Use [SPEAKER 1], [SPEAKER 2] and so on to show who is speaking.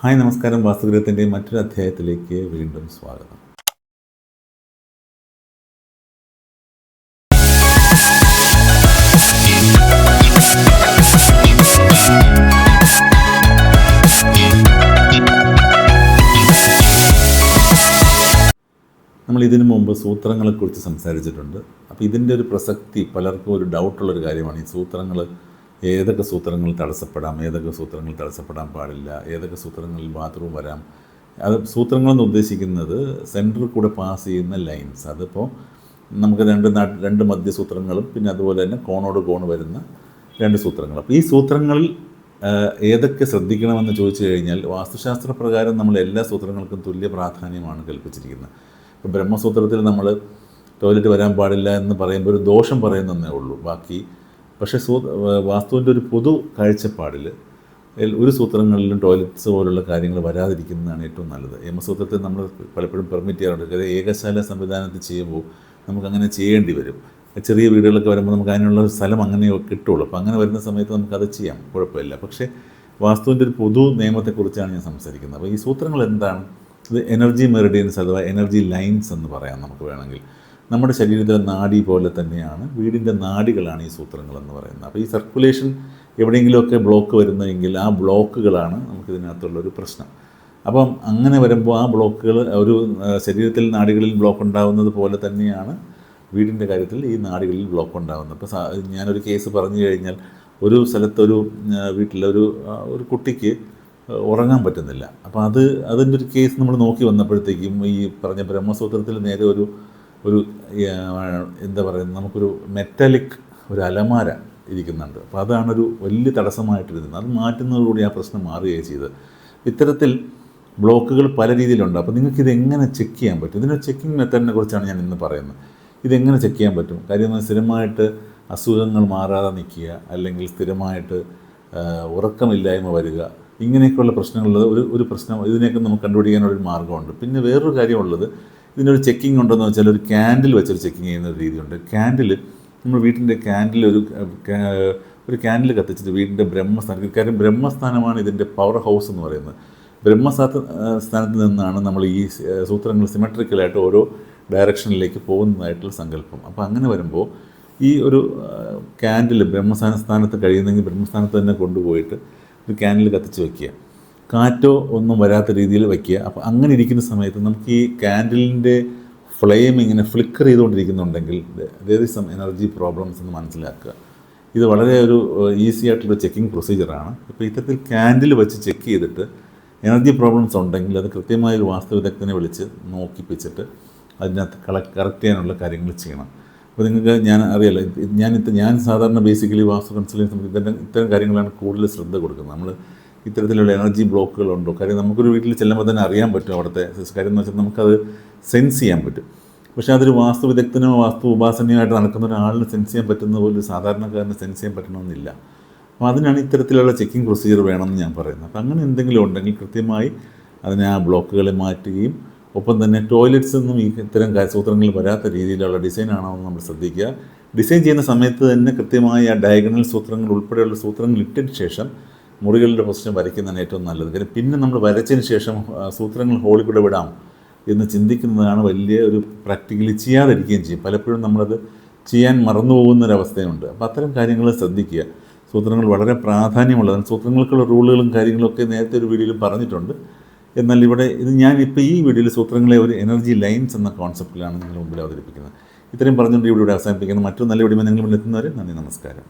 [SPEAKER 1] Hi നമസ്കാരം. വാസ്തുഗ്രഹത്തിന്റെ മറ്റൊരു അധ്യായത്തിലേക്ക് വീണ്ടും സ്വാഗതം. നമ്മൾ ഇതിനു മുമ്പ് സൂത്രങ്ങളെക്കുറിച്ച് സംസാരിച്ചിട്ടുണ്ട്. അപ്പോൾ ഇതിന്റെ ഒരു പ്രസക്തി പലർക്കും ഒരു ഡൗട്ടുള്ളൊരു കാര്യമാണ് ഈ സൂത്രങ്ങൾ ഏതൊക്കെ സൂത്രങ്ങൾ തടസ്സപ്പെടാം ഏതൊക്കെ സൂത്രങ്ങൾ തടസ്സപ്പെടാൻ പാടില്ല ഏതൊക്കെ സൂത്രങ്ങളിൽ ബാത്റൂം വരാം. അത് സൂത്രങ്ങളെന്ന് ഉദ്ദേശിക്കുന്നത് സെന്ററിൽ കൂടെ പാസ് ചെയ്യുന്ന ലൈൻസ് അതിപ്പോൾ നമുക്ക് രണ്ട് രണ്ട് മധ്യസൂത്രങ്ങളും പിന്നെ അതുപോലെ തന്നെ കോണോട് കോണ് വരുന്ന രണ്ട് സൂത്രങ്ങൾ അപ്പോൾ ഈ സൂത്രങ്ങളിൽ ഏതൊക്കെ ശ്രദ്ധിക്കണമെന്ന് ചോദിച്ചു കഴിഞ്ഞാൽ വാസ്തുശാസ്ത്ര പ്രകാരം നമ്മൾ എല്ലാ സൂത്രങ്ങൾക്കും തുല്യ പ്രാധാന്യമാണ് കൽപ്പിച്ചിരിക്കുന്നത്. ഇപ്പോൾ ബ്രഹ്മസൂത്രത്തിൽ നമ്മൾ ടോയ്ലറ്റ് വരാൻ പാടില്ല എന്ന് പറയുമ്പോൾ ഒരു ദോഷം പറയുന്നതേ ഉള്ളൂ. ബാക്കി പക്ഷേ സൂ വാസ്തുവിന്റെ ഒരു പൊതു കാഴ്ചപ്പാടിൽ ഒരു സൂത്രങ്ങളിലും ടോയ്ലറ്റ്സ് പോലുള്ള കാര്യങ്ങൾ വരാതിരിക്കുന്നതാണ് ഏറ്റവും നല്ലത്. യമസൂത്രത്തെ നമ്മൾ പലപ്പോഴും പെർമിറ്റ് ചെയ്യാറുണ്ട്. കാര്യം ഏകശാല സംവിധാനത്തിൽ ചെയ്യുമ്പോൾ നമുക്കങ്ങനെ ചെയ്യേണ്ടി വരും. ചെറിയ വീടുകളൊക്കെ വരുമ്പോൾ നമുക്ക് അതിനുള്ള സ്ഥലം അങ്ങനെ കിട്ടുള്ളൂ. അപ്പോൾ അങ്ങനെ വരുന്ന സമയത്ത് നമുക്കത് ചെയ്യാം. കുഴപ്പമില്ല. പക്ഷേ വാസ്തുവിന്റെ ഒരു പൊതു നിയമത്തെക്കുറിച്ചാണ് ഞാൻ സംസാരിക്കുന്നത്. അപ്പോൾ ഈ സൂത്രങ്ങൾ എന്താണ്? ഇത് എനർജി മെറിഡിയൻസ് അഥവാ എനർജി ലൈൻസ് എന്ന് പറയാം നമുക്ക് വേണമെങ്കിൽ. നമ്മുടെ ശരീരത്തിലെ നാഡി പോലെ തന്നെയാണ് വീടിന്റെ നാടികളാണ് ഈ സൂത്രങ്ങൾ എന്ന് പറയുന്നത്. അപ്പോൾ ഈ സർക്കുലേഷൻ എവിടെയെങ്കിലുമൊക്കെ ബ്ലോക്ക് വരുന്നതെങ്കിൽ ആ ബ്ലോക്കുകളാണ് നമുക്കിതിനകത്തുള്ളൊരു പ്രശ്നം. അപ്പം അങ്ങനെ വരുമ്പോൾ ആ ബ്ലോക്കുകൾ ഒരു ശരീരത്തിൽ നാടികളിൽ ബ്ലോക്ക് ഉണ്ടാകുന്നത് പോലെ തന്നെയാണ് വീടിന്റെ കാര്യത്തിൽ ഈ നാടികളിൽ ബ്ലോക്ക് ഉണ്ടാകുന്നത് അപ്പോൾ ഞാനൊരു കേസ് പറഞ്ഞു കഴിഞ്ഞാൽ ഒരു സ്ഥലത്തൊരു വീട്ടിലൊരു ഒരു കുട്ടിക്ക് ഉറങ്ങാൻ പറ്റുന്നില്ല. അപ്പോൾ അത് അതിന്റെ ഒരു കേസ് നമ്മൾ നോക്കി വന്നപ്പോഴത്തേക്കും ഈ പറഞ്ഞ ബ്രഹ്മസൂത്രത്തിൽ നേരെ ഒരു ഒരു എന്താ പറയുന്നത് നമുക്കൊരു മെറ്റാലിക് ഒരു അലമാര ഇരിക്കുന്നുണ്ട്. അപ്പോൾ അതാണൊരു വലിയ തടസ്സമായിട്ടിരുന്നത് അത് മാറ്റുന്നതോടുകൂടി ആ പ്രശ്നം മാറുകയാണ് ചെയ്തത് ഇത്തരത്തിൽ ബ്ലോക്കുകൾ പല രീതിയിലുണ്ട്. അപ്പോൾ നിങ്ങൾക്ക് ഇത് എങ്ങനെ ചെക്ക് ചെയ്യാൻ പറ്റും? ഇതിന്റെ ചെക്കിംഗ് മെത്തേഡിനെ കുറിച്ചാണ് ഞാൻ ഇന്ന് പറയുന്നത്. ഇതെങ്ങനെ ചെക്ക് ചെയ്യാൻ പറ്റും? കാര്യം സ്ഥിരമായിട്ട് അസുഖങ്ങൾ മാറാതെ നിൽക്കുക അല്ലെങ്കിൽ സ്ഥിരമായിട്ട് ഉറക്കമില്ലായ്മ വരിക ഇങ്ങനെയൊക്കെയുള്ള പ്രശ്നങ്ങളുള്ളത് ഒരു ഒരു പ്രശ്നം ഇതിനെയൊക്കെ നമുക്ക് കണ്ടുപിടിക്കാനുള്ള ഒരു മാർഗമുണ്ട്. പിന്നെ വേറൊരു കാര്യമുള്ളത് ഇതിനൊരു ചെക്കിംഗ് ഉണ്ടെന്ന് വെച്ചാൽ ഒരു ക്യാൻഡിൽ വെച്ചൊരു ചെക്കിങ് ചെയ്യുന്ന രീതിയുണ്ട്. ക്യാൻഡിൽ നമ്മൾ വീട്ടിന്റെ ക്യാൻഡിൽ ഒരു ഒരു ക്യാൻഡിൽ കത്തിച്ചിട്ട് വീടിന്റെ ബ്രഹ്മസ്ഥാനം കാര്യം ബ്രഹ്മസ്ഥാനമാണ് ഇതിന്റെ പവർ ഹൗസ് എന്ന് പറയുന്നത്. ബ്രഹ്മസ്ഥാന സ്ഥാനത്ത് നിന്നാണ് നമ്മൾ ഈ സൂത്രങ്ങൾ സിമെട്രിക്കലായിട്ട് ഓരോ ഡയറക്ഷനിലേക്ക് പോകുന്നതായിട്ടുള്ള സങ്കല്പം. അപ്പോൾ അങ്ങനെ വരുമ്പോൾ ഈ ഒരു ക്യാൻഡിൽ ബ്രഹ്മസ്ഥാന സ്ഥാനത്ത് കഴിയുന്നെങ്കിൽ ബ്രഹ്മസ്ഥാനത്ത് തന്നെ കൊണ്ടുപോയിട്ട് ഒരു ക്യാൻഡിൽ കത്തിച്ച് വയ്ക്കുക കാറ്റോ ഒന്നും വരാത്ത രീതിയിൽ വയ്ക്കുക അപ്പോൾ അങ്ങനെ ഇരിക്കുന്ന സമയത്ത് നമുക്ക് ഈ ക്യാൻഡിലിന്റെ ഫ്ലെയിം ഇങ്ങനെ flicker ചെയ്തുകൊണ്ടിരിക്കുന്നുണ്ടെങ്കിൽ there is some energy problems എന്ന് മനസ്സിലാക്കുക. ഇത് വളരെ ഒരു ഈസി ആയിട്ടുള്ള ചെക്കിംഗ് പ്രൊസീജിയറാണ്. ഇപ്പോൾ ഇത്തരത്തിൽ കാൻഡിൽ വെച്ച് ചെക്ക് ചെയ്തിട്ട് എനർജി പ്രോബ്ലംസ് ഉണ്ടെങ്കിൽ അത് കൃത്യമായ ഒരു വാസ്തു വിദഗ്ധനെ വിളിച്ച് നോക്കിപ്പിച്ചിട്ട് അതിനകത്ത് കറക്റ്റ് ചെയ്യാനുള്ള കാര്യങ്ങൾ ചെയ്യണം. അപ്പോൾ നിങ്ങൾക്ക് ഞാൻ അറിയാലോ ഞാൻ ഞാൻ സാധാരണ ബേസിക്കലി വാസ്തു കൺസൾട്ടിങ് സമയത്ത് ഇത്തരം ഇത്തരം കാര്യങ്ങളാണ് കൂടുതൽ ശ്രദ്ധ കൊടുക്കുന്നത്. നമ്മൾ ഇത്തരത്തിലുള്ള എനർജി ബ്ലോക്കുകളുണ്ടോ? കാര്യം നമുക്കൊരു വീട്ടിൽ ചെല്ലുമ്പോൾ തന്നെ അറിയാൻ പറ്റും അവിടുത്തെ കാര്യം എന്ന് വെച്ചാൽ നമുക്കത് സെൻസ് ചെയ്യാൻ പറ്റും. പക്ഷേ അതൊരു വാസ്തു വിദഗ്ധനോ വാസ്തു ഉപാസനയായിട്ട് നടക്കുന്ന ഒരാളിന് സെൻസ് ചെയ്യാൻ പറ്റുന്ന പോലെ സാധാരണക്കാരന് സെൻസ് ചെയ്യാൻ പറ്റണമെന്നില്ല. അപ്പോൾ അതിനാണ് ഇത്തരത്തിലുള്ള ചെക്കിംഗ് പ്രൊസീജിയർ വേണമെന്ന് ഞാൻ പറയുന്നത്. അപ്പോൾ അങ്ങനെ എന്തെങ്കിലും ഉണ്ടെങ്കിൽ കൃത്യമായി അതിനെ ആ ബ്ലോക്കുകളെ മാറ്റുകയും ഒപ്പം തന്നെ ടോയ്ലറ്റ്സ് ഒന്നും ഈ ഇത്തരം കാ- വരാത്ത രീതിയിലുള്ള ഡിസൈൻ ആണോ എന്ന് നമ്മൾ ശ്രദ്ധിക്കുക. ഡിസൈൻ ചെയ്യുന്ന സമയത്ത് തന്നെ കൃത്യമായി ആ ഡയഗണൽ സൂത്രങ്ങൾ ഉൾപ്പെടെയുള്ള സൂത്രങ്ങൾ ഇട്ടതിന് ശേഷം മുറികളുടെ പ്രശ്നം വരയ്ക്കുന്നതാണ് ഏറ്റവും നല്ലത്. കാര്യം പിന്നെ നമ്മൾ വരച്ചതിന് ശേഷം സൂത്രങ്ങൾ ഹോളിൽ കൂടെ വിടാം എന്ന് ചിന്തിക്കുന്നതാണ് വലിയ ഒരു പ്രാക്ടിക്കലി ചെയ്യാതിരിക്കുകയും ചെയ്യും. പലപ്പോഴും നമ്മളത് ചെയ്യാൻ മറന്നു പോകുന്നൊരവസ്ഥയുണ്ട് അപ്പോൾ അത്തരം കാര്യങ്ങൾ ശ്രദ്ധിക്കുക. സൂത്രങ്ങൾ വളരെ പ്രാധാന്യമുള്ളതാണ്. സൂത്രങ്ങൾക്കുള്ള റൂളുകളും കാര്യങ്ങളൊക്കെ നേരത്തെ ഒരു വീഡിയോയിൽ പറഞ്ഞിട്ടുണ്ട്. എന്നാൽ ഇവിടെ ഇത് ഞാൻ ഇപ്പോൾ ഈ വീഡിയോയിൽ സൂത്രങ്ങളെ ഒരു എനർജി ലൈൻസ് എന്ന കോൺസെപ്റ്റിലാണ് നിങ്ങൾ മുമ്പിൽ അവതരിപ്പിക്കുന്നത്. ഇത്രയും പറഞ്ഞുകൊണ്ട് ഇവിടെ അവസാനിപ്പിക്കുന്നത് മറ്റൊരു നല്ല വീഡിയോ നിങ്ങൾ മുന്നിൽ എത്തുന്നവരെ നന്ദി നമസ്കാരം.